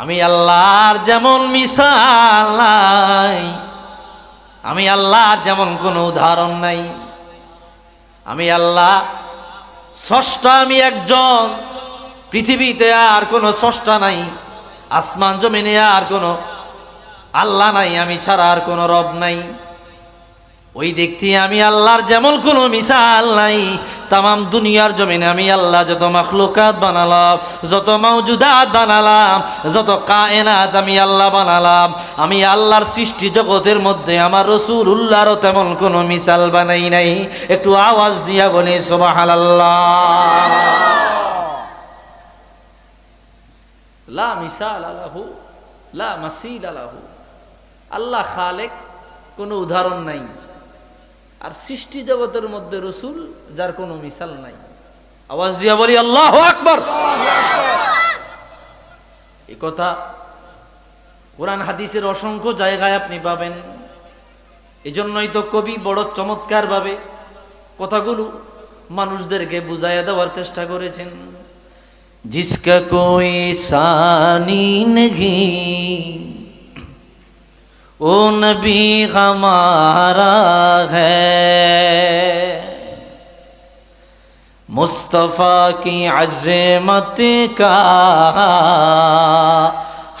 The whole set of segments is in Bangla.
আমি আল্লাহর যেমন মিশাল নাই, আমি আল্লাহর যেমন কোনো উদাহরণ নাই, আমি আল্লাহ ষষ্ঠ, আমি একজন, পৃথিবীতে আর কোনো ষষ্ঠা নাই, আসমান জমিনে আর কোনো আল্লাহ নাই, আমি ছাড়া আর কোনো রব নাই। ওই দেখতে আমি আল্লাহর যেমন কোনো মিসাল নাই, তামাম দুনিয়ার জমিনে আমি আল্লাহ যত মাখলুকাত বানালাম, যত মৌজুদাত বানালাম, যত কায়নাত আমি আল্লাহ বানালাম, আমি আল্লাহর সৃষ্টি জগতের মধ্যে আমার রসুল উল্লাহরও তেমন কোনো মিসাল বানাই নাই। একটু আওয়াজ দিয়া বলি সোবাহাল লা মিসাল আলাহু, লা মাসিল আলাহু। আল্লাহ খালেক কোনো উদাহরণ নাই। আর সৃষ্টি জগতের মধ্যে রসুল, যার কোনো মিশাল নাই। আওয়াজ দিয়া বলি, আল্লাহ আকবর। এ কথা কোরআন হাদিসের অসংখ্য জায়গায় আপনি পাবেন। এজন্যই তো কবি বড় চমৎকার ভাবে কথাগুলো মানুষদেরকে বুঝাইয়া দেওয়ার চেষ্টা করেছেন। জিসকা কোই সানি নহি ओ नबी हमारा है मुस्तफ़ा की अजमत का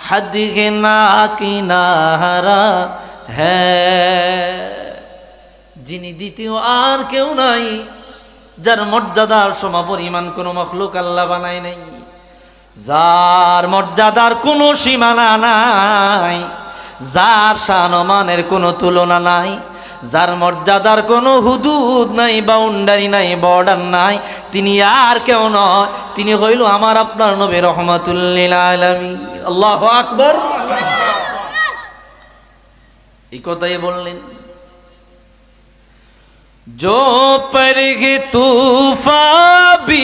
हद ना किनारा है যিনি দ্বিতীয় আর কেউ নাই যার মর্যাদার সমপরিমাণ কোনো মখলুক আল্লাহ বানায় নাই যার মর্যাদার কোনো সীমানা নাই যার শানমানের কোনো তুলনা নাই যার মর্যাদার কোনো হুদুদ নাই বাউন্ডারি নাই বর্ডার নাই তিনি আর কেউ নয় তিনি হইল আমার আপনার নবী রহমাতুল্লিল আলমী আল্লাহ আকবর এই কথাই বললেন जो पर तूफा भी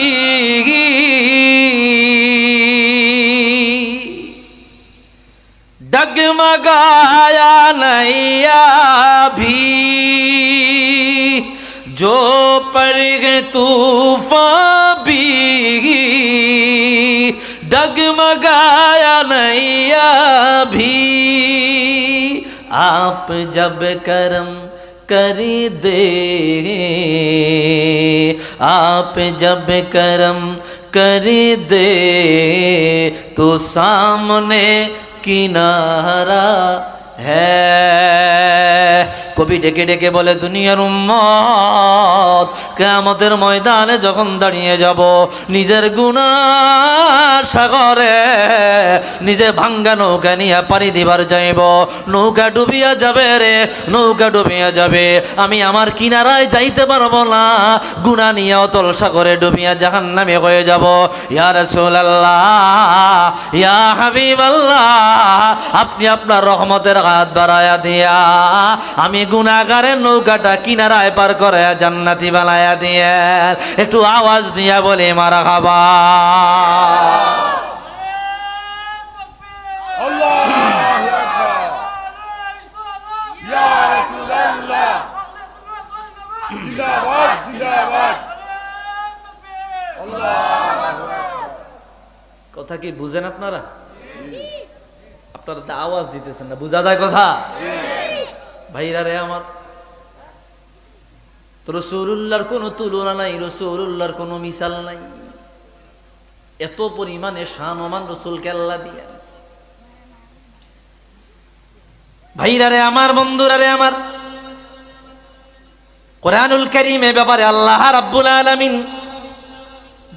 डगमगाया नैया भी। जो पर तूफा भी। डगमगाया नैया भी। आप जब करम कर दे, आप जब करम कर दे तो सामने কিনারা হ্যাঁ কবি ডেকে ডেকে বলে, দুনিয়ার উম্মত কেমতের ময়দানে যখন দাঁড়িয়ে যাব, নিজের গুণার সাগরে নিজে ভাঙ্গা নৌকা নিয়ে পাড়ি দিবার যাইব নৌকা ডুবিয়া যাবে রে, নৌকা ডুবিয়া যাবে। আমি আমার কিনারায় যাইতে পারব না গুণা নিয়ে অতল সাগরে ডুবিয়া জাহান নামে হয়ে যাব। ইয়া রাসূলুল্লাহ, ইয়া হাবিবাল্লাহ, আপনি আপনার রহমতের হাত বাড়ায়া দিয়া আমি গুণাগারের নৌকাটা কিনারায় পার করে জান্নাতি বানায়া দিয়ে একটু আওয়াজ দিয়া বলি মারা খাবা। কথা কি বুঝেন আপনারা? আপনারা তো আওয়াজ দিতেছেন না, বুঝা যায় কথা? ভাইরা রে আমার। তো রসুল্লাহর কোনো তুলনা নাই রসুল্লাহর কোনো মিসাল নাই। এত পরিমাণে শানমান রসুলকে আল্লাহ দিয়ে ভাইরা রে আমার, বন্ধুরা রে আমার, কোরআনুল করিমে ব্যাপারে আল্লাহ রাব্বুল আলামিন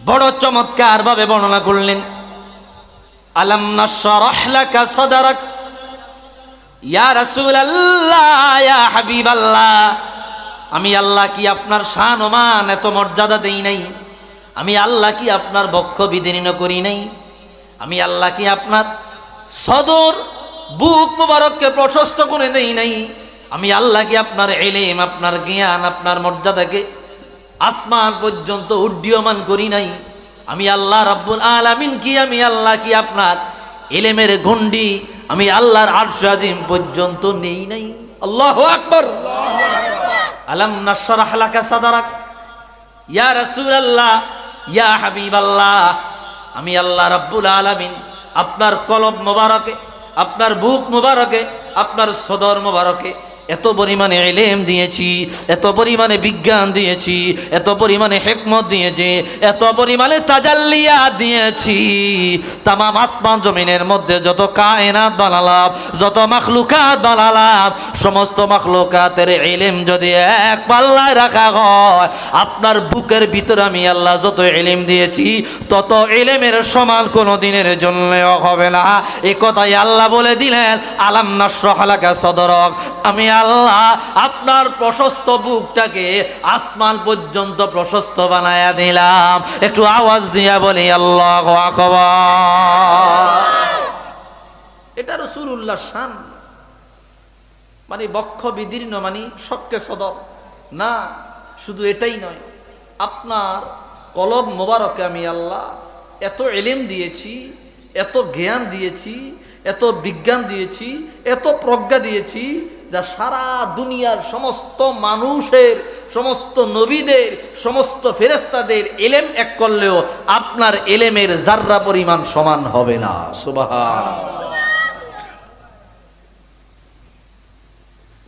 বড় চমৎকার ভাবে বর্ণনা করলেন। আলাম নাশরাহ লাকা সাদরাক। ইয়া রাসূলুল্লাহ, ইয়া হাবিবাল্লাহ। আমি আল্লাহ কি আপনার শান ও মান এত মর্যাদা দেই নাই? আমি আল্লাহ কি আপনার বক্ষ বিদীর্ণ করি নাই? আমি আল্লাহ কি আপনার সদর বুক মুবারককে প্রশস্ত করে দেই নাই? আমি আল্লাহ কি আপনার এলেম আপনার জ্ঞান, আপনার মর্যাদাকে আসমান পর্যন্ত উড্ডীয়মান করি নাই? আমি আল্লাহ রাব্বুল আলামিন কি? আমি আল্লাহ কি আপনার এলেমের গন্ডি আমি আল্লাহর আরশ আজিম পর্যন্ত নেই নাই। আল্লাহু আকবার। আলাম নাশরাহ লাকা সাদারাক। ইয়া রাসূলুল্লাহ, ইয়া হাবিবাল্লাহ। আমি আল্লাহ রাব্বুল আলামিন আপনার কলব মোবারকে, আপনার বুক মোবারকে, আপনার সদর মোবারকে এত পরিমাণে এলেম দিয়েছি, এত পরিমাণে বিজ্ঞান দিয়েছি, এত পরিমাণে হেকমত দিয়েছি, এত পরিমাণে তাজাল্লিয়া দিয়েছি। তামাম আসমান জমিনের মধ্যে যত কায়নাত বানালাম, যত মাখলুকাত বানালাম, সমস্ত মাখলুকাতের এলেম যদি এক পাল্লায় রাখা হয়, আপনার বুকের ভিতরে আমি আল্লাহ যত এলেম দিয়েছি, তত এলেমের সমান কোনো দিনের জন্য হবে না। এ কথাই আল্লাহ বলে দিলেন, আলাম নাসরহালাকা সদরক? আমি আল্লাহ আপনার প্রশস্ত বুকটাকে আসমান পর্যন্ত প্রশস্ত বানায়া দিলাম। একটু আওয়াজ দিয়া বলি, আল্লাহ এটা রসুল্লাহ শান। মানে বক্ষ বিদীর্ণ মানে শক্কে সদর না, শুধু এটাই নয়, আপনার কলব মোবারকে আমি আল্লাহ এত এলেম দিয়েছি, এত জ্ঞান দিয়েছি, এত বিজ্ঞান দিয়েছি, এত প্রজ্ঞা দিয়েছি যা সারা দুনিয়ার সমস্ত মানুষের, সমস্ত নবীদের, সমস্ত ফেরেস্তাদের এলেম এক করলেও আপনার এলেমের জাররা পরিমাণ সমান হবে না। সুবাহ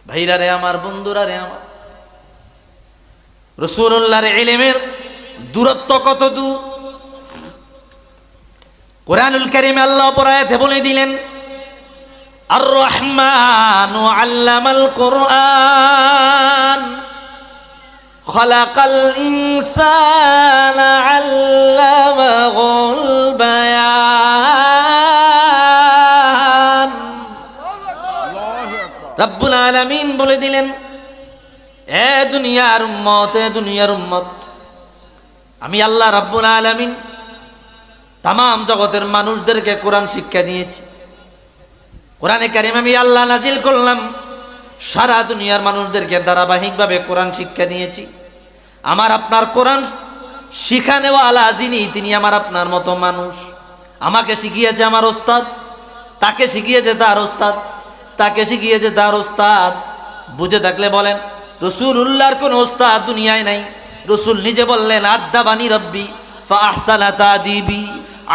ভাইরা রে আমার, বন্ধুরা রে আমার রসুল্লাহর এলেমের দূরত্ব কত দূর? কোরআনুল করিম আল্লাহ পরায়াতে বলে দিলেন আর রহমান আল্লামাল কোরআন খলাকাল ইনসান আল্লামাহুল রব্বুল আলমিন বলে দিলেন এ দুনিয়ার উম্মত, এ দুনিয়ার উম্মত, আমি আল্লাহ রব্বুল আলমিন তাম জগতের মানুষদেরকে কোরআন শিক্ষা দিয়েছি। কোরআনে কারিম আমি আল্লাহ নাজিল করলাম, সারা দুনিয়ার মানুষদেরকে ধারাবাহিকভাবে কোরআন শিক্ষা দিয়েছি। আমার আপনার কোরআন শিখানেওয়ালা যিনি, তিনি আমার আপনার মতো মানুষ। আমাকে শিখিয়েছে আমার ওস্তাদ, তাকে শিখিয়েছে তার ওস্তাদ, তাকে শিখিয়েছে তার ওস্তাদ। বুঝে থাকলে বলেন রসুল উল্লাহর কোন ওস্তাদ দুনিয়ায় নাই। রসুল নিজে বললেন, আদাবানি রব্বি ফা আহসানা তাদিবি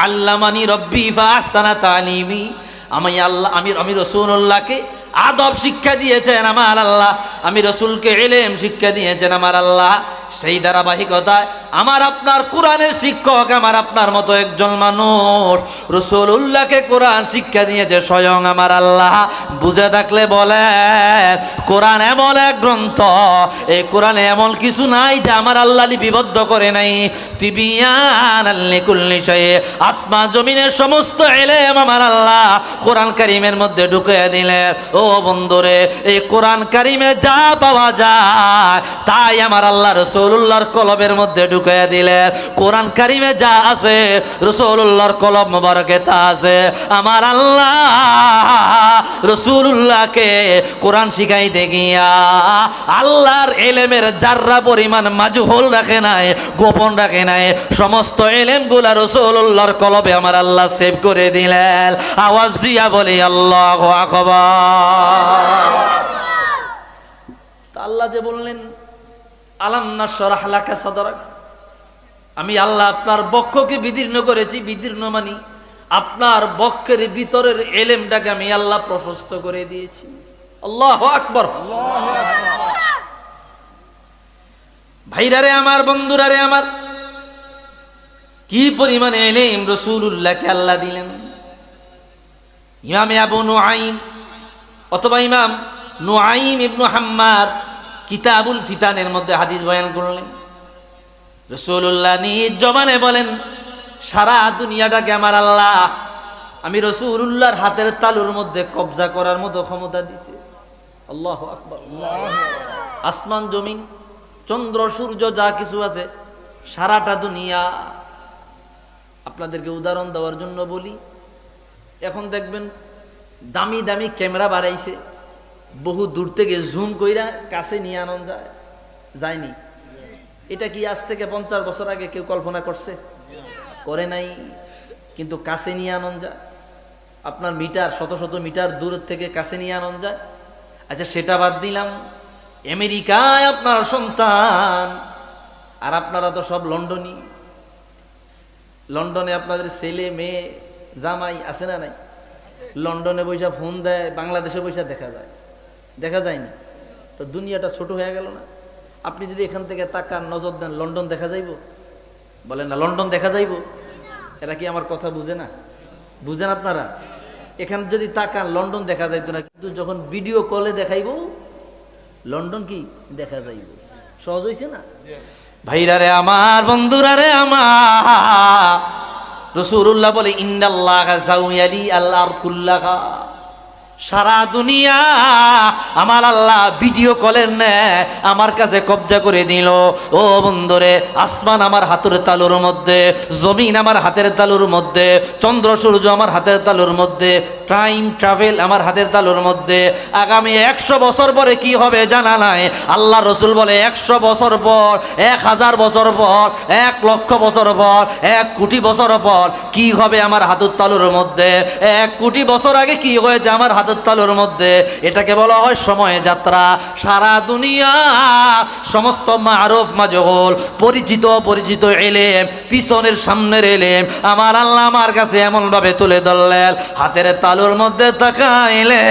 আল্লামানি রব্বি ফা আহসানা তালিমি আমি আল্লাহ, আমি আমি রসুল্লাহকে আদব শিক্ষা দিয়েছেন আমার আল্লাহ। আমি রসুলকে এলেম শিক্ষা দিয়েছেন আমার আল্লাহ। সেই ধারাবাহিকতায় আমার আপনার কোরআনের শিক্ষক, আমার আপনার মতো একজন মানুষ। রসুল উল্লাহকে কোরআন শিক্ষা দিয়েছে স্বয়ং আমার আল্লাহ। বুঝে থাকলে বলে কোরআন এমন এক গ্রন্থ, এই কোরআনে এমন কিছু নাই যে আমার আল্লাহ লিপিবদ্ধ করে নাই। তিবিয়ান আসমা জমিনের সমস্ত এলেম আমার আল্লাহ কোরআন কারিমের মধ্যে ঢুকে দিলে। ও বন্ধুরে, এই কোরআন কারিমে যা পাওয়া যায়, তাই আমার আল্লাহ রসুল্লাহর কলবের মধ্যে ঢুকে দিলে কোরআন কারিমে যা আছে রসুল্লাহর কলব মোবারকে তা আছে। আমার আল্লাহ রসুল্লাহকে কোরআন শিখাইতে গিয়া আল্লাহর এলেমের যার্রা পরিমাণ মাজুহল রাখে নাই, গোপন রাখে নাই, সমস্ত এলেমগুলা রসুল্লাহর কলবে আমার আল্লাহ সেভ করে দিলেন। আওয়াজ দিয়া বলি, আল্লাহ আল্লাহ যে বললেন আলাম না সরাহলাকা সদরাক। আমি আল্লাহ আপনার বক্ষকে বিদীর্ণ করেছি, বিদীর্ণ মানি। আপনার বক্ষের ভিতরের এলেমটাকে আমি আল্লাহ প্রশস্ত করে দিয়েছি। আল্লাহ আকবর। ভাইরারে আমার, বন্ধুরারে আমার, কি পরিমাণে এলেম রসুল্লাহকে আল্লাহ দিলেন। ইমামে আবু নুআইম, অথবা ইমাম নুআইম ইবনু হাম্মাদ কিতাবুল ফিতানের মধ্যে হাদিস বয়ান করলেন। রসুল্লাহ নিজ জমানে বলেন, সারা দুনিয়াটাকে আমার আল্লাহ, আমি রসুল্লাহর হাতের তালুর মধ্যে কবজা করার মতো ক্ষমতা দিছে। আল্লাহ আকবর। আসমান, জমিন, চন্দ্র, সূর্য, যা কিছু আছে, সারাটা দুনিয়া। আপনাদেরকে উদাহরণ দেওয়ার জন্য বলি, এখন দেখবেন দামি দামি ক্যামেরা বাড়াইছে। বহু দূর থেকে জুম কইরা কাছে নিয়ে আনন্দ যায়, যায়নি। এটা কি আজ থেকে পঞ্চাশ বছর আগে কেউ কল্পনা করছে? করে নাই, কিন্তু কাছে নিয়ে আনন্দ যায়। আপনার মিটার, শত শত মিটার দূর থেকে কাছে নিয়ে আনন্দ যায়। আচ্ছা সেটা বাদ দিলাম। আমেরিকায় আপনার সন্তান, আর আপনারা তো সব লন্ডনই লন্ডনে আপনাদের ছেলে, মেয়ে, জামাই আছে না নাই? লন্ডনে বৈশা ফোন দেয়, বাংলাদেশে বৈশা দেখা যায়। দেখা যায়নি। তো দুনিয়াটা ছোট হয়ে গেল না। আপনি যদি এখান থেকে তাকান, নজর দেন, লন্ডন দেখা যাইব? বলে না, লন্ডন দেখা যাইব? এরা কি আমার কথা বুঝে না? বুঝেন আপনারা? এখান যদি তাকান, লন্ডন দেখা যাইতো না, কিন্তু যখন ভিডিও কলে দেখাইব, লন্ডন কি? দেখা যাইব। সহজ হয়েছে না? ভাইরা রে আমার, বন্ধুরা রে আমার রসুল্লাহ বলে ইন্দাল্লাহ জাউয়ালি আল্লাহর কুল্লাহা। সারা দুনিয়া আমার আল্লাহ ভিডিও কলের নে, আমার কাছে কবজা করে দিল। ও বন্ধুরে, আসমান আমার হাতের তালুর মধ্যে, জমিন আমার হাতের তালুর মধ্যে, চন্দ্র সূর্য আমার হাতের তালুর মধ্যে টাইম ট্রাভেল আমার হাতের তালুর মধ্যে। আগামী একশো বছর পরে কি হবে জানা নাই। আল্লাহ রসুল বলে, একশো বছর পর, এক হাজার বছর পর, এক লক্ষ বছর পর, এক কোটি বছর পর কি হবে আমার হাতের তালুর মধ্যে? এক কোটি বছর আগে কি হয়েছে আমার হাতের তালুর মধ্যে? এটাকে বলা হয় সময় যাত্রা। সারা দুনিয়া সমস্ত মারফ মাজহল, পরিচিত পরিচিত এলেম, পিছনের সামনের এলেম, আমার আল্লাহ আমার কাছে এমন ভাবে তুলে ধরলেন। হাতের তালুর মধ্যে তাকাইলে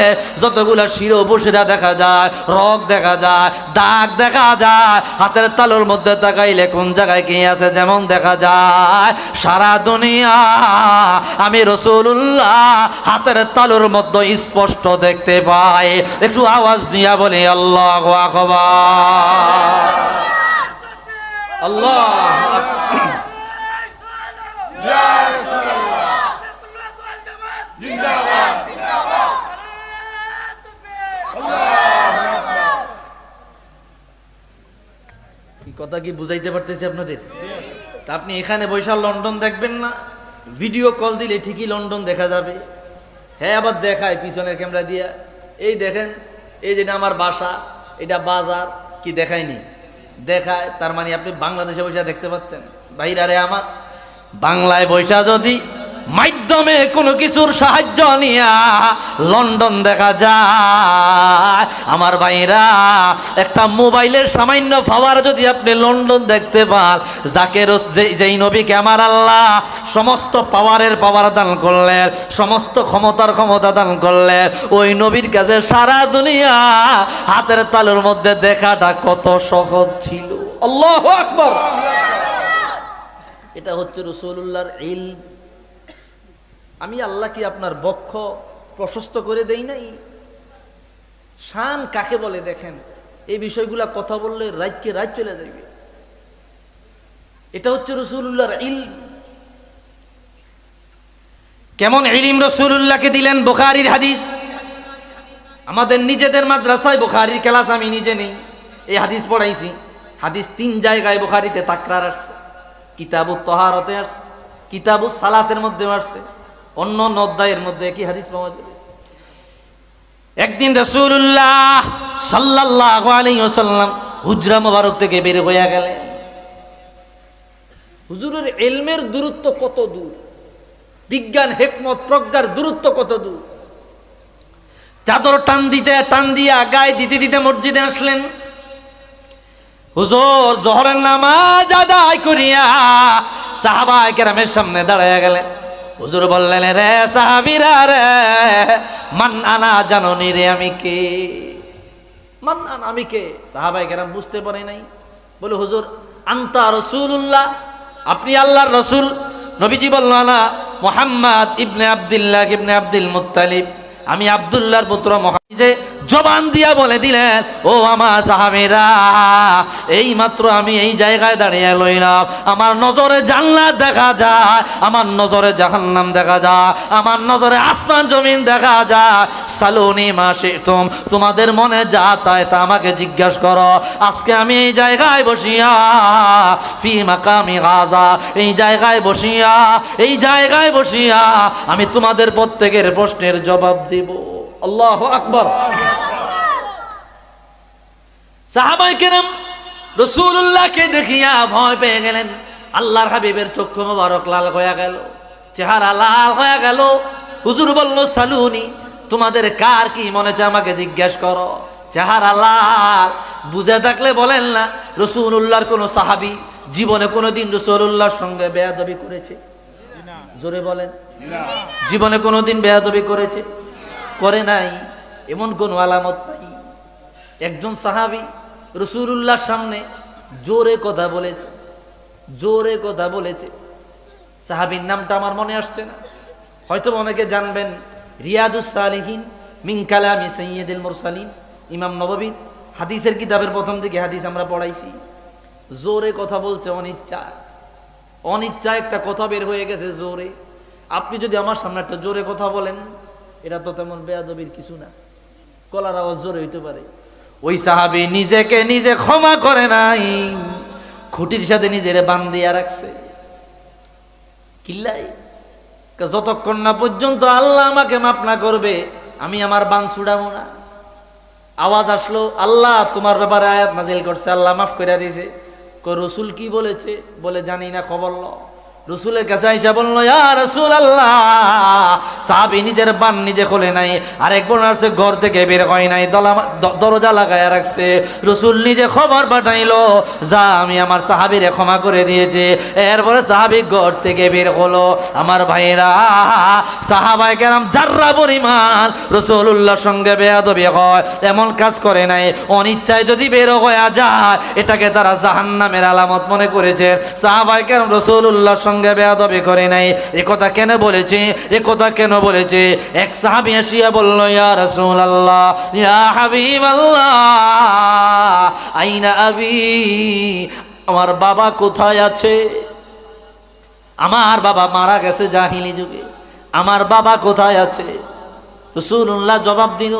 যতগুলা শিরো বসিরা দেখা যায় রক দেখা যায়, দাগ দেখা যায়, হাতের তালুর মধ্যে তাকাইলে কোন জায়গায় কি আছে যেমন দেখা যায়, সারা দুনিয়া আমি রসুল্লাহ হাতের তালুর মধ্যে স্পষ্ট দেখতে পাই। একটু আওয়াজ দিয়া বলি, আল্লাহ আল্লাহ কি বুঝাইতে পারতেছি আপনাদের? তা আপনি এখানে বৈশাল লন্ডন দেখবেন না ভিডিও কল দিলে ঠিকই লন্ডন দেখা যাবে। হ্যাঁ আবার দেখায় পিছনের ক্যামেরা দিয়া। এই দেখেন, এই যেটা আমার বাসা, এটা বাজার, কি দেখায়নি? দেখায়, তার মানে আপনি বাংলাদেশে বৈশা দেখতে পাচ্ছেন। বাইরে আরে আমার, বাংলায় বৈশা যদি মাধ্যমে কোনো কিছুর সাহায্য নিয়া লন্ডন দেখা যায়। আমার ভাইরা একটা মোবাইলের সামান্য পাওয়ার যদি আপনি লন্ডন দেখতে পান যাকে যেই নবীকে আমার আল্লাহ সমস্ত পাওয়ারের পাওয়ার দান করলেন সমস্ত ক্ষমতার ক্ষমতা দান করলেন ওই নবীর কাছে সারা দুনিয়া হাতের তালুর মধ্যে দেখাটা কত সহজ ছিল। আল্লাহ আকবর। এটা হচ্ছে রসুল্লাহর ইল আমি আল্লাহ কি আপনার বক্ষ প্রশস্ত করে দেই নাই। শান কাকে বলে দেখেন? এই বিষয়গুলা কথা বললে রাজ্যে রাজ চলে যাবে এটা হচ্ছে রসুল্লাহর ইল কেমন ইলিম রসুল্লাহকে দিলেন বোখারির হাদিস? আমাদের নিজেদের মাদ্রাসায় বোখারির ক্লাস আমি নিজে নেই, এই হাদিস পড়াইছি। হাদিস তিন জায়গায় বোখারিতে তাকরার আসছে। কিতাবু তহারতে আসছে কিতাবু সালাতের মধ্যে আসছে। অন্য অধ্যায়ের মধ্যে কি হাদিস পাওয়া যাবে। একদিন রসুল্লাহ সাল্লাহ আলাইসাল্লাম হুজরা মোবারক থেকে বের হইয়া গেলেন। হুজুরের এলমের দূরত্ব কত দূর? বিজ্ঞান, হেকমত, প্রজ্ঞার দূরত্ব কত দূর? চাদর টান দিতে, টান দিয়া গায়ে দিতে দিতে মসজিদে আসলেন। হুজুর জহরের নামাজ আদায় করিয়া সাহাবা কেরামের সামনে দাঁড়াইয়া গেলেন। হুজুর বললেন, রে সাহাবিরা রে, মান আনা জাননি রে আমি কে? মান আনা আমি কে? সাহাবাই কেরাম বুঝতে পারে নাই। বলে, হুজুর, আন্তা রসুল্লাহ আপনি আল্লাহর রসুল। নবীজি বলল না, মোহাম্মদ ইবনে আবদুল্লাহ ইবনে আব্দুল মুত্তালিব। আমি আবদুল্লাহর পুত্র যে জবান দিয়া বলে দিলেন, ও আমার সাহাবেরা এই মাত্র আমি এই জায়গায় দাঁড়িয়ে লইলাম আমার নজরে জান্নাত দেখা যায়, আমার নজরে জাহান্নাম দেখা যায়, আমার নজরে আসমান জমিন দেখা যায়। সালুনি মাসে তুম তোমাদের মনে যা চায় তা আমাকে জিজ্ঞাসা করো। আজকে আমি এই জায়গায় বসিয়া, ফি মাকামি গাজা, এই জায়গায় বসিয়া, এই জায়গায় বসিয়া, আমি তোমাদের প্রত্যেকের প্রশ্নের জবাব দেব। আল্লাহ আকবর। সাহাবাই কেরাম রসুল্লাহকে দেখিয়া ভয় পেয়ে গেলেন। আল্লাহর হাবিবের চক্ষু মোবারক লাল হয়ে গেল চেহারা লাল হয়ে গেল। হুজুর বলল সালুনি তোমাদের কার কি মনে হচ্ছে আমাকে জিজ্ঞেস করো? চেহারা লাল। বুঝে থাকলে বলেন না রসুল্লাহর কোনো সাহাবি জীবনে কোনোদিন রসুল্লাহর সঙ্গে বেয়াদবি করেছে? জোরে বলেন। জীবনে কোনোদিন বেয়াদবি করেছে? করে নাই, এমন কোনো আলামত নাই। একজন সাহাবি রসুল্লাহর সামনে জোরে কথা বলেছে, জোরে কথা বলেছে। সাহাবির নামটা আমার মনে আসছে না। হয়তো অনেকে জানবেন, রিয়াদুস সালিহিন মিন কালামি সৈয়দুল মুরসালিন। ইমাম নববী হাদিসের কিতাবের প্রথম দিকে হাদিস আমরা পড়াইছি। জোরে কথা বলছে অনিচ্ছা অনিচ্ছা একটা কথা বের হয়ে গেছে জোরে। আপনি যদি আমার সামনে একটা জোরে কথা বলেন এটা তো তেমন বেয়াদবির কিছু না। কলার আওয়াজ জোরে হইতে পারে। ওই সাহাবি নিজেকে নিজে ক্ষমা করে নাই। খুঁটির সাথে নিজেরে বান্ধিয়া রাখছে। কিল্লাই? যতক্ষণ না পর্যন্ত আল্লাহ আমাকে মাপ না করবে, আমি আমার বান ছুড়াবো না। আওয়াজ আসলো, আল্লাহ তোমার ব্যাপারে আয়াত নাজিল করছে, আল্লাহ মাফ করে দিয়েছে। রসুল কি বলেছে? বলে, জানি না খবর ল। রসুলের কাছে আইসা বলল, ইয়া রসুল আল্লাহ সাহাবি নিজের বান নিজে খোলে নাই, আরেক বোন আসছে ঘর থেকে বের হয় নাই দরজা লাগায় রাখছে। রসুল নিজে খবর পাঠাইলো, যা, আমি আমার সাহাবিরে ক্ষমা করে দিয়েছে। এরপরে সাহাবি ঘর থেকে বের হলো। আমার ভাইরা সাহাবাই কেরাম যার্রা পরিমাণ রসুল্লাহর সঙ্গে বেয়াদবি হয়, এমন কাজ করে নাই, অনিচ্ছায় যদি বের হয়ে যায়, এটাকে তারা জাহান্নামের আলামত মনে করেছে। সাহাবাই কেরাম রসুল্লাহর সঙ্গে বেয়াদবি করে নাই। এ কথা কেন বলেছে? এ কথা কেন বলেছে? এক সাহাবি আসিয়া বলল, ইয়া রসুল আল্লাহ ইয়া হাবিব আল্লাহ আইনা আবি, আমার বাবা কোথায় আছে? আমার বাবা মারা গেছে জাহিলি যুগে। আমার বাবা কোথায় আছে? রসুল্লাহ জবাব দিল,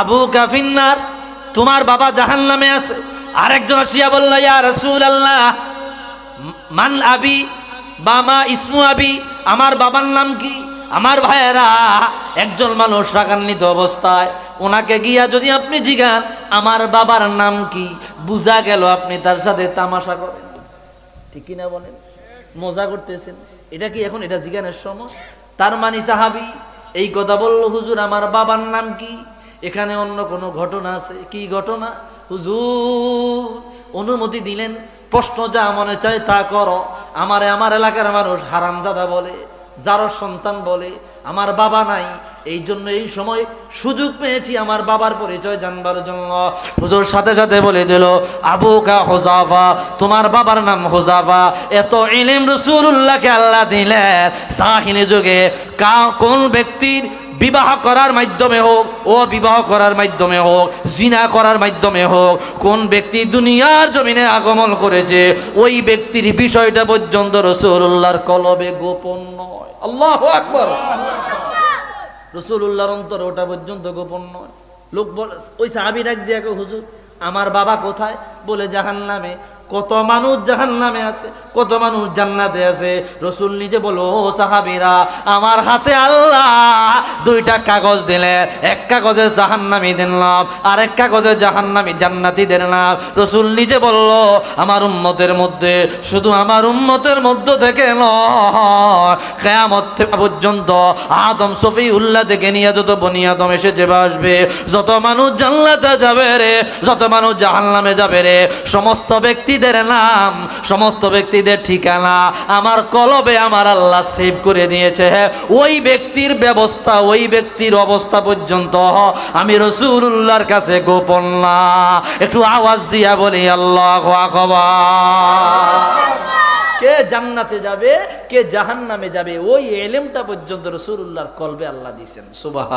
আবু কাফিন্নার তোমার বাবা জাহান নামে আছে। আরেকজন আসিয়া বলল, ইয়া রসুল আল্লাহ মান আবি বামা ইসমু আবি, আমার বাবার নাম কি? আমার ভাইয়েরা একজন মানুষ রাগান্বিত অবস্থায় ওনাকে গিয়া যদি আপনি জিগান, আমার বাবার নাম কি? বুঝা গেল আপনি তার সাথে তামাশা করেন। ঠিক কিনা বলেন? মজা করতেছেন। এটা কি এখন? এটা জিগানের সময়? তার মানে সাহাবি, এই কথা বলল, হুজুর, আমার বাবার নাম কি? এখানে অন্য কোনো ঘটনা আছে। কি ঘটনা? হুজুর অনুমতি দিলেন, প্রশ্ন যা মনে চায় তা করো। আমারে আমার এলাকার মানুষ হারামজাদা বলে, যারো সন্তান বলে, আমার বাবা নাই, এই জন্য এই সময় সুযোগ পেয়েছি আমার বাবার পরিচয় জানবার জন্য। হুজুর সাথে সাথে বলে দিল আবু কা হোজাফা, তোমার বাবার নাম হোজাফা। এত ইলিম রসুল্লাহকে আল্লাহ দিলেন। সাহিনী যুগে কা কোন ব্যক্তির বিবাহ করার মাধ্যমে হোক, ও বিবাহ করার মাধ্যমে হোক, জিনা করার মাধ্যমে হোক, কোন ব্যক্তি দুনিয়ার জমিনে আগমন করেছে, ওই ব্যক্তির বিষয়টা পর্যন্ত রসুল্লাহর কলবে গোপন নয়। আল্লাহ আকবর। রসুল্লাহর অন্তর ওটা পর্যন্ত গোপন নয়। লোক বলে, ওই সাহাবি ডাক দিয়ে হুজুর, আমার বাবা কোথায়? বলে জাহান নামে কত মানুষ জাহান নামে আছে, কত মানুষ জান্নাতে আছে। রসুল নিজে বলো সাহাবিরা, আমার হাতে আল্লাহ। দুইটা কাগজ দিলে, এক কাগজে জাহান্নামি দিলাম আর এক কাগজে জাহান্নামি জান্নাতি দিলাম রসুল নিজে বলল, আমার উম্মতের মধ্যে, শুধু আমার উম্মতের মধ্য থেকে নয়, কেয়ামত পর্যন্ত আদম সফি উল্লাহ থেকে নিয়ে যত বনি আদম এসে যাবে আসবে, যত মানুষ জান্নাতে যাবে রে, যত মানুষ জাহান্নামে যাবে রে, সমস্ত ব্যক্তিদের নাম, সমস্ত ব্যক্তিদের ঠিকানা আমার কলবে আমার আল্লাহ সেভ করে দিয়েছে। ওই ব্যক্তির ব্যবস্থা, ওই ব্যক্তির অবস্থা পর্যন্ত আমি রসুল্লাহর কাছে গোপন না। একটু আওয়াজ দিয়া বলি, আল্লাহ কে জান্নাতে যাবে, কে জাহান্নামে যাবে, ওই এলেমটা পর্যন্ত রসুল্লাহর কলবে আল্লাহ দিয়েছেন। সুবাহ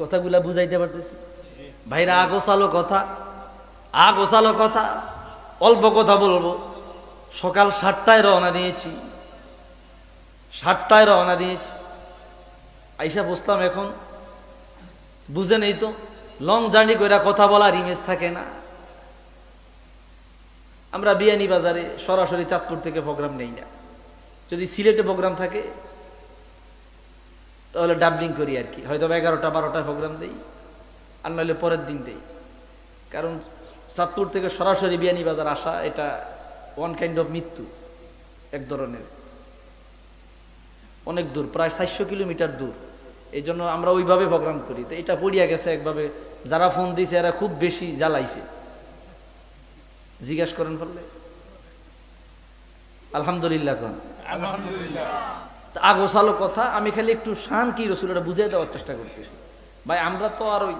কথাগুলা বুঝাইতে পারতেছি? ভাইরা আগোসালো কথা। আগোসালো কথা, অল্প কথা বলব। সকাল সাতটায় রওনা দিয়েছি। সাতটায় রওনা দিয়েছি। আইসা বসলাম এখন। বুঝে নেই তো, লং জার্নি করে কথা বলার ইমেজ থাকে না। আমরা বিয়ানি বাজারে সরাসরি চাঁদপুর থেকে প্রোগ্রাম নেই না। যদি সিলেটে প্রোগ্রাম থাকে, তাহলে ডাবলিং করি আর কি। হয়তো এগারোটা বারোটা প্রোগ্রাম দেই, আর নইলে পরের দিন দেই। কারণ চাঁদপুর থেকে সরাসরি বিয়ানি বাজার আসা, এটা ওয়ান কাইন্ড অফ মৃত্যু, এক ধরনের। অনেক দূর, প্রায় চারশো কিলোমিটার দূর। এই জন্য আমরা ওইভাবে প্রোগ্রাম করি। তো এটা পড়িয়া গেছে একভাবে, যারা ফোন দিয়েছে এরা খুব বেশি জ্বালাইছে। জিজ্ঞাসা করেন ফেললে আলহামদুলিল্লাহ কোন। আগোছালো কথা, আমি খালি একটু শান কি রসুলটা বুঝিয়ে দেওয়ার চেষ্টা করতেছি। ভাই, আমরা তো আর ওই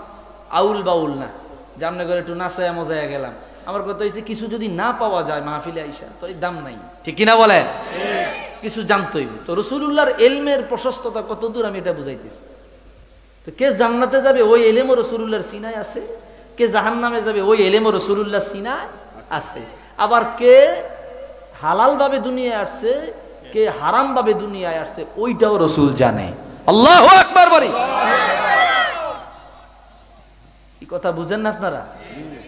আউল বাউল না। করে একটু নাচায়া মজায়া গেলাম। আমার কথা হয়েছে কিছু যদি না পাওয়া যায় মাহফিলে আইসা, তো এই দাম নাই। ঠিক কিনা বলে কিছু জানতই তো রসুল্লাহর এলমের প্রশস্ততা কত দূর আমি এটা বুঝাইতেছি। তো কে জান্নাতে যাবে, ওই এলেমও রসুল্লাহর সিনায় আছে। কে জাহান্নামে যাবে, ওই এলেমও রসুল্লাহ সিনায় আছে। আবার কে হালালভাবে দুনিয়ায় আসছে, কে হারামভাবে দুনিয়ায় আসছে, ওইটাও রসুল জানে। আল্লাহ একবার বলি। এই কথা বুঝেন না আপনারা?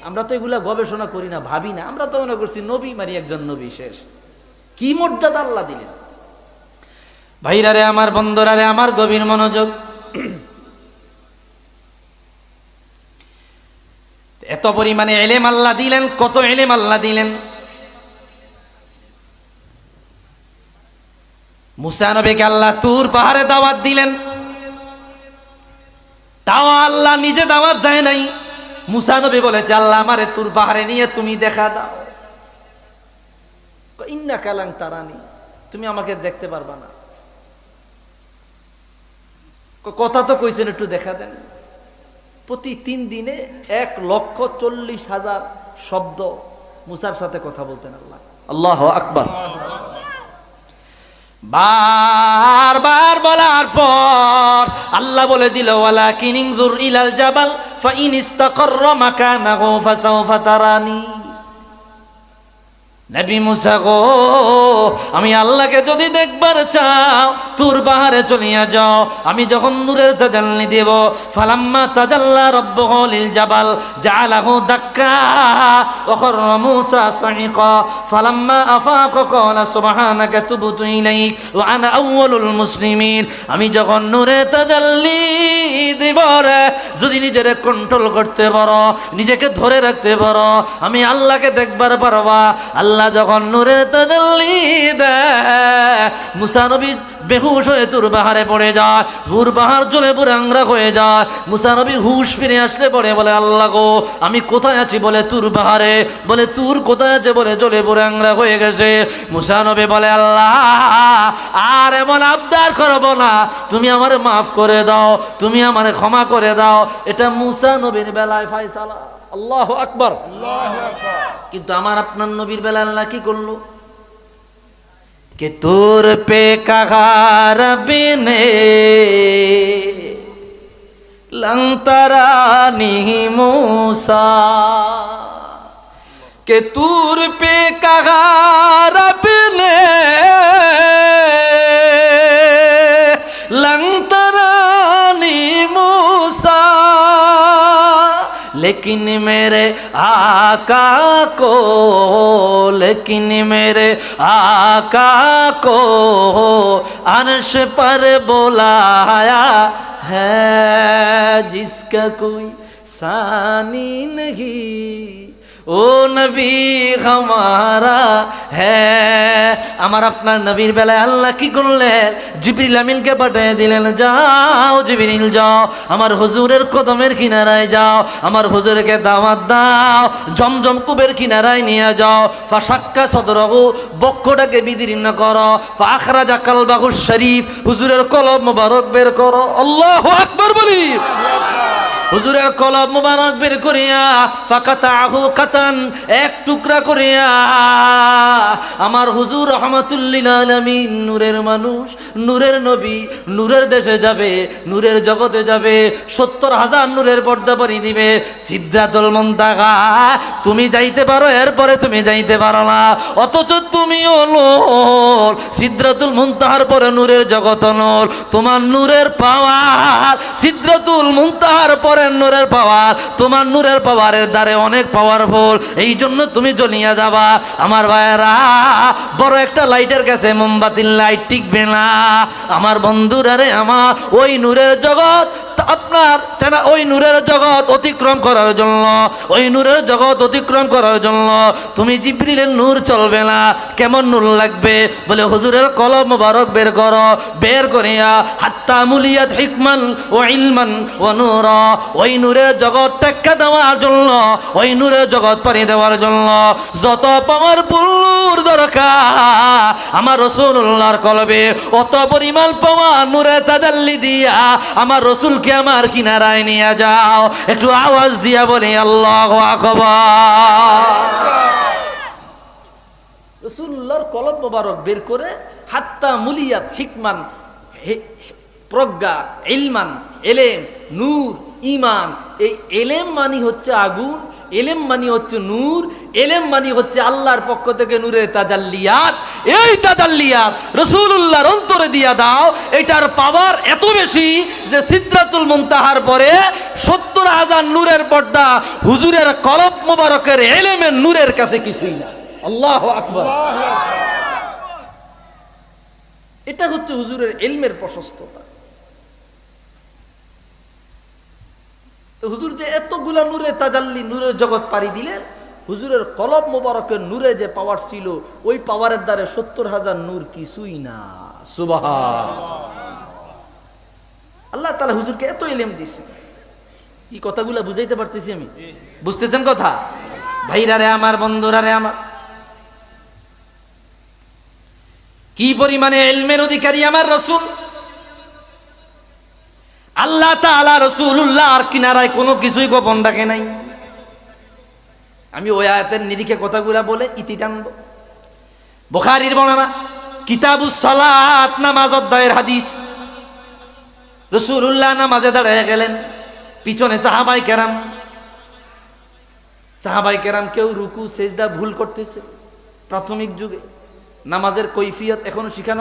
আমরা তো এগুলা গবেষণা করি না, ভাবি না। আমরা তো মনে করছি নবী মারি একজন নবী শেষ। কি মর্যাদা আল্লাহ দিলেন? ভাইরা রে, আমার বন্ধুরা রে, আমার গভীর মনোযোগ। এত পরিমাণে এলেম আল্লাহ দিলেন, কত এলেম আল্লাহ দিলেন। মুসা নবীকে আল্লাহ তুর পাহাড়ে দাওয়াত দিলেন। তাও আল্লাহ নিজে দাওয়াত দেয় নাই। মুসা নবী বলেছে আল্লাহ আমারে তুর পাহাড়ে নিয়ে তুমি দেখা দাও। ইন্না কালাং তারানি, তুমি আমাকে দেখতে পারবা না। কথা তো কইছেন, একটু দেখা দেন। প্রতি তিন দিনে এক লক্ষ চল্লিশ হাজার শব্দ মুসার সাথে কথা বলতেন আল্লাহ। আল্লাহ আকবর। বারবার বলার পর আল্লাহ বলে দিল ওয়ালা কিনিং ইলাল জাবাল, ফাইন ইস্তাকর মাকানাহু ফাসাউফা তারানি। নবী মুসা গো, আমি আল্লাহকে যদি দেখবার চাও, তোর বাহারে চলিয়া যাও। আমি যখন নূরের তাজাল্লি দেব, ফালাম্মা তাজাল্লা রব্বুহু লিল জাবাল, জাআলাহু দাক্কা ওখর মুসা সাইকা, ফালাম্মা আফাক, ক্বালা সুবহানাকা তুবতু ইলাইক, ওয়া আনা আউয়ালুল মুসলিমিন। আমি যখন নূরে তাজাল্লি দিব রে, যদি নিজের কন্ট্রোল করতে পারো, নিজেকে ধরে রাখতে পারো, আমি আল্লাহকে দেখবার পারবা। আল্লাহ যখন নূরে তাজাল্লি দেয়, মুসা নবী বেহুশ হয়ে তুর বাহারে পড়ে যায় বুর বাহার পুরে আংরা হয়ে যায়। মুসা নবী হুশ ফিরে আসলে পড়ে বলে, আল্লাহ গো, আমি কোথায় আছি? বলে, তুর বাহারে বলে, তুর কোথায় আছে? বলে জলে আংরা হয়ে গেছে। মুসা নবী বলে, আল্লাহ, আর এমন আবদার করব না। তুমি আমারে মাফ করে দাও, তুমি আমারে ক্ষমা করে দাও। এটা মুসা নবীর বেলায় ফাইসালা আল্লাহ আকবর। কিন্তু আমার আপনার নবীর বেলা আল্লাহ কি করল? কে তোর পে কাহার বিনে লংতরানি মূসা? কে তোর পে কাহার বিনে लेकिन मेरे आका को, लेकिन मेरे आका को अर्श पर बुलाया है, जिसका कोई सानी नहीं। ও নবী হামারা হ্যাঁ আমার আপনার নবীর বেলায় আল্লাহ কি করলেন? জিবরিল আমিনকে পাঠিয়ে দিলেন, যাও জিবরিল, যাও, আমার হুজুরের কদমের কিনারায় যাও, আমার হুজুরকে দাওয়াত দাও, জমজম কুবের কিনারায় নিয়ে যাও ফাঁসাক্কা সদর বক্ষটাকে বিদীর্ণ করো ফাখরাজা কালবাহু শরীফ, হুজুরের কলম মোবারক বের করো, আল্লাহ আকবর বলি। হুজুরের কলব মুবারক বের করিয়া ফাকাতা আহু কাতান, এক টুকরা করিয়া আমার হুজুর রহমতুল্লিল নূরের মানুষ, নূরের নবী, নূরের দেশে যাবে, নূরের জগতে যাবে, সত্তর হাজার নূরের পর্দা পরি দিবে। সিদ্ধাতুল মন্তাগা তুমি যাইতে পারো, এরপরে তুমি যাইতে পারো না। অথচ তুমিও নোর সিদ্ধাতুল মুনতাহার পরে নূরের জগত নোর। তোমার নূরের পাওয়ার সিদ্ধাতুল মুনতাহার পরে নূরের পাওয়ার, তোমার নূরের পাওয়ারের দ্বারে অনেক পাওয়ারফুল এই জন্য তুমি জ্বলিয়া যাবা। আমার ভাইয়েরা, বড় একটা লাইটের কাছে মোমবাতির লাইট টিকবে না। আমার বন্ধুরা রে আমার, ওই নূরের জগৎ আপনার টেনা ওই নূরের জগৎ অতিক্রম করার জন্য, ওই নূরের জগৎ অতিক্রম করার জন্য, তুমি জিব্রিলের নূর চলবে না। কেমন নূর লাগবে? বলে, হুজুরের কলম মোবারক বের করো, বের করিয়া, হাত্তা মুলিয়াত হিকমান ও ইলমান ও নূর। ওই নূরের জগৎ টেক্কা দেওয়ার জন্য, ওই নূরের জগৎ পানি দেওয়ার জন্য যত পাওয়ার পুল্লুর দরকার আমার রসুল্লাহর কলবে, অত পরিমাণ পাওয়া নূরে তাজাল্লি দিয়া আমার রসুলকে আমার কিনারায় নিয়ে যাও। একটু আওয়াজ দিয়া বলি, আল্লাহ রসুল্লার কলম মোবারক বের করে, হাত্তা মুলিয়াত হিকমান প্রজ্ঞা, ইলমান, এলেম, নূর ইমান এই এলেম মানি হচ্ছে আগুন এলেম মানি হচ্ছে নূর এলেম মানি হচ্ছে আল্লাহর পক্ষ থেকে নূরের তাজাল্লিয়াত। এই তাজাল্লিয়াত রসুল্লাহর অন্তরে দিয়া দাও এটার পাওয়ার এত বেশি যে সিদ্রাতুল মুনতাহার পরে সত্তর হাজার নূরের পর্দা হুজুরের কলব মোবারকের এলেমের নূরের কাছে কিছুই না। আল্লাহ আকবর। এটা হচ্ছে হুজুরের এলমের প্রশস্ততা। হুজুর যে এতগুলা নূরে তাজাল্লি নূরের জগৎ পাড়ি দিলেন, হুজুরের কলব মোবারকের নূরে যে পাওয়ার ছিল, ওই পাওয়ারের দ্বারে সত্তর হাজার নূর কিছুই না। সুবাহ আল্লাহ তালা হুজুরকে এত এলেম দিছে। এই কথাগুলা বুঝাইতে পারতেছি আমি। বুঝতেছেন কথা? ভাইরা রে আমার, বন্ধুরা রে আমার। কি পরিমাণে এলমের অধিকারী আমার রসুল? আল্লাহ তালা রসুল্লাহ আর কিনারায় কোনো কিছুই গোপন রাখে নাই। আমি ওই আয়াতের নিরিখে কথাগুলা বলে ইতি টানব। বোখারির বর্ণনা, কিতাবুস সালাত, নামাজ অধ্যায়ের হাদিস। রসুল্লাহ নামাজে দাঁড়িয়ে গেলেন, পিছনে সাহাবাই কেরাম। সাহাবাই কেরাম কেউ রুকু, সেজদা ভুল করতেছে। প্রাথমিক যুগে নামাজের কৈফিয়ত এখনও শিখানো